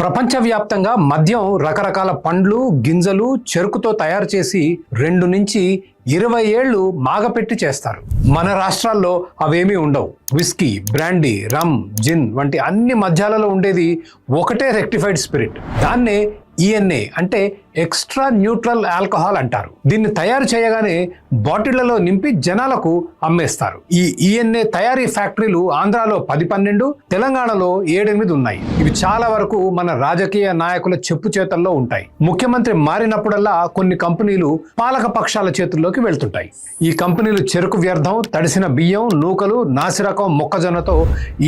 ప్రపంచవ్యాప్తంగా మద్యం రకరకాల పండ్లు గింజలు చెరుకుతో తయారు చేసి రెండు నుంచి ఇరవై ఏళ్ళు మాగపెట్టి చేస్తారు. మన రాష్ట్రాల్లో అవేమీ ఉండవు. విస్కీ బ్రాండీ రమ్ జిన్ వంటి అన్ని మద్యాలలో ఉండేది ఒకటే రెక్టిఫైడ్ స్పిరిట్. దాన్నే ఈఎన్ఏ అంటే ఎక్స్ట్రా న్యూట్రల్ ఆల్కహాల్ అంటారు. దీన్ని తయారు చేయగానే బాటిళ్ళలో నింపి జనాలకు అమ్మేస్తారు. ఈ ఈఎన్ఏ తయారీ ఫ్యాక్టరీలు ఆంధ్రాలో పది పన్నెండు తెలంగాణలో ఏడెనిమిది ఉన్నాయి. ఇవి చాలా వరకు మన రాజకీయ నాయకుల చెప్పు చేతల్లో ఉంటాయి. ముఖ్యమంత్రి మారినప్పుడల్లా కొన్ని కంపెనీలు పాలక పక్షాల చేతుల్లోకి వెళ్తుంటాయి. ఈ కంపెనీలు చెరుకు వ్యర్థం తడిసిన బియ్యం నూకలు నాసిరకం మొక్కజొన్నతో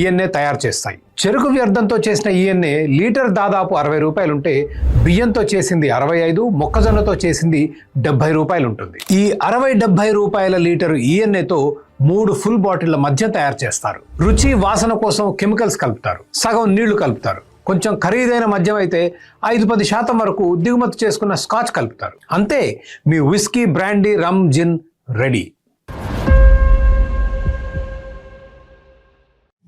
ఈఎన్ఏ తయారు చేస్తాయి. చెరుకు వ్యర్థంతో చేసిన ఈఎన్ఏ లీటర్ దాదాపు అరవై రూపాయలు ఉంటే బియ్యంతో చేసింది అరవై ఐదు మొక్కజొన్నతో చేసింది డెబ్బై రూపాయలు ఉంటుంది. ఈ అరవై డెబ్బై రూపాయల లీటరు ఈఎన్ఏతో మూడు ఫుల్ బాటిళ్ళ మధ్య తయారు చేస్తారు. రుచి వాసన కోసం కెమికల్స్ కలుపుతారు. సగం నీళ్ళు కలుపుతారు. కొంచెం ఖరీదైన మద్యం అయితే ఐదు పది శాతం వరకు దిగుమతి చేసుకున్న స్కాచ్ కలుపుతారు. అంతే మీ whisky brandy rum gin ready.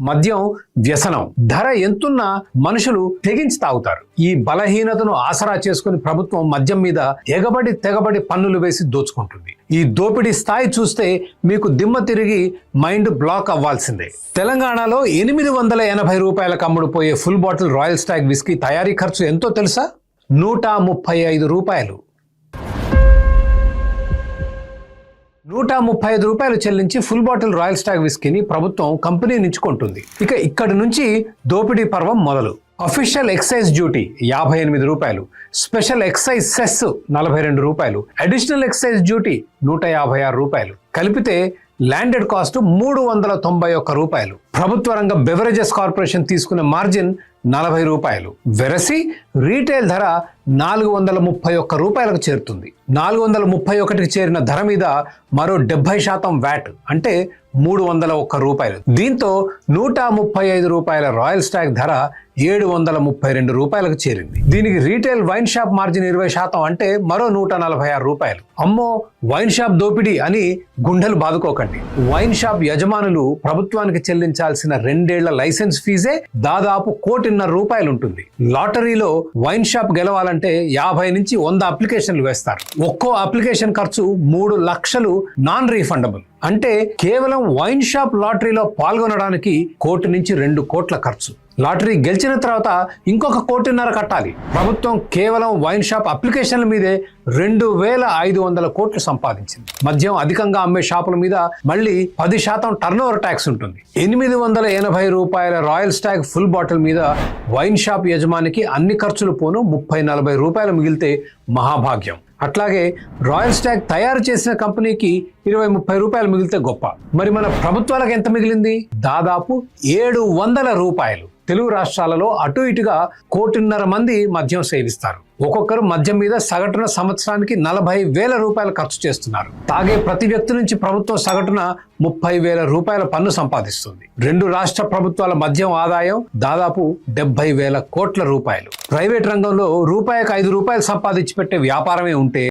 మద్యం వ్యసనం ధర ఎంతున్నా మనుషులు తెగించి తాగుతారు. ఈ బలహీనతను ఆసరా చేసుకుని ప్రభుత్వం మద్యం మీద ఎగబడి తెగబడి పన్నులు వేసి దోచుకుంటుంది. ఈ దోపిడీ స్థాయి చూస్తే మీకు దిమ్మ తిరిగి మైండ్ బ్లాక్ అవ్వాల్సిందే. తెలంగాణలో ఎనిమిది వందల ఎనభై రూపాయలకు అమ్ముడుపోయే full bottle royal stag whisky తయారీ ఖర్చు ఎంతో తెలుసా? నూట ముప్పై ఐదు రూపాయలు. నూట ముప్పై ఐదు రూపాయలు చెల్లించి ఫుల్ బాటిల్ రాయల్ స్టాగ్ విస్కీని ప్రభుత్వం కంపెనీ నుంచి కొంటుంది. ఇక ఇక్కడి నుంచి దోపిడీ పర్వం మొదలు. అఫీషియల్ ఎక్సైజ్ డ్యూటీ యాభై ఎనిమిది రూపాయలు. స్పెషల్ ఎక్సైజ్ సెస్ నలభై రెండు రూపాయలు. అడిషనల్ ఎక్సైజ్ డ్యూటీ నూట యాభై ఆరు రూపాయలు. కలిపితే ల్యాండెడ్ కాస్ట్ మూడు వందల తొంభై ఒక్క రూపాయలు. ప్రభుత్వ రంగ బెవరేజెస్ కార్పొరేషన్ తీసుకునే మార్జిన్ నలభై రూపాయలు. వెరసి రీటైల్ ధర నాలుగు వందల ముప్పై ఒక్క రూపాయలకు చేరుతుంది. నాలుగు వందల ముప్పై ఒకటికి చేరిన ధర మీద మరో డెబ్బై శాతం వ్యాట్ అంటే మూడు వందల ఒక్క రూపాయలు. దీంతో నూట ముప్పై ఐదు రూపాయల రాయల్ స్టాక్ ధర ఏడు వందల ముప్పై రెండు రూపాయలకు చేరింది. దీనికి రీటైల్ వైన్ షాప్ మార్జిన్ ఇరవై శాతం అంటే మరో నూట నలభై ఆరు రూపాయలు. అమ్మో వైన్ షాప్ దోపిడీ అని గుండెలు బాదుకోకండి. వైన్ షాప్ యజమానులు ప్రభుత్వానికి చెల్లించాల్సిన రెండేళ్ళ లైసెన్స్ ఫీజే దాదాపు కోటి కోటిన్నర రూపాయలు ఉంటుంది లాటరీలో వైన్ షాప్ గెలవాలంటే యాభై నుంచి వంద అప్లికేషన్లు వేస్తారు. ఒక్కో అప్లికేషన్ ఖర్చు మూడు లక్షలు నాన్ రీఫండబుల్ అంటే కేవలం వైన్ షాప్ లాటరీలో పాల్గొనడానికి కోటి నుంచి రెండు కోట్ల ఖర్చు. లాటరీ గెలిచిన తర్వాత ఇంకొక కోటిన్నర కట్టాలి. ప్రభుత్వం కేవలం వైన్ షాప్ అప్లికేషన్ల మీదే రెండు వేల ఐదు వందల కోట్లు సంపాదించింది. మద్యం అధికంగా అమ్మే షాపుల మీద మళ్ళీ పది శాతం టర్న్ ఓవర్ ట్యాక్స్ ఉంటుంది. ఎనిమిది వందల ఎనభై రూపాయల రాయల్ స్టాగ్ ఫుల్ బాటిల్ మీద వైన్ షాప్ యజమానికి అన్ని ఖర్చులు పోను ముప్పై నలభై రూపాయలు మిగిలితే మహాభాగ్యం. అట్లాగే రాయల్ స్టాగ్ తయారు చేసిన కంపెనీకి ఇరవై ముప్పై రూపాయలు మిగిలితే గొప్ప. మరి మన ప్రభుత్వాలకు ఎంత మిగిలింది? దాదాపు ఏడు వందల రూపాయలు. తెలుగు రాష్ట్రాలలో అటు ఇటుగా కోటిన్నర మంది మద్యం సేవిస్తారు. ఒక్కొక్కరు మద్యం మీద సగటున సంవత్సరానికి నలభై వేల రూపాయలు ఖర్చు చేస్తున్నారు. తాగే ప్రతి వ్యక్తి నుంచి ప్రభుత్వం సగటున ముప్పై వేల రూపాయల పన్ను సంపాదిస్తుంది. రెండు రాష్ట్ర ప్రభుత్వాల మద్యం ఆదాయం దాదాపు డెబ్బై వేల కోట్ల రూపాయలు. ప్రైవేట్ రంగంలో రూపాయికి ఐదు రూపాయలు సంపాదించి పెట్టే వ్యాపారమే ఉంటే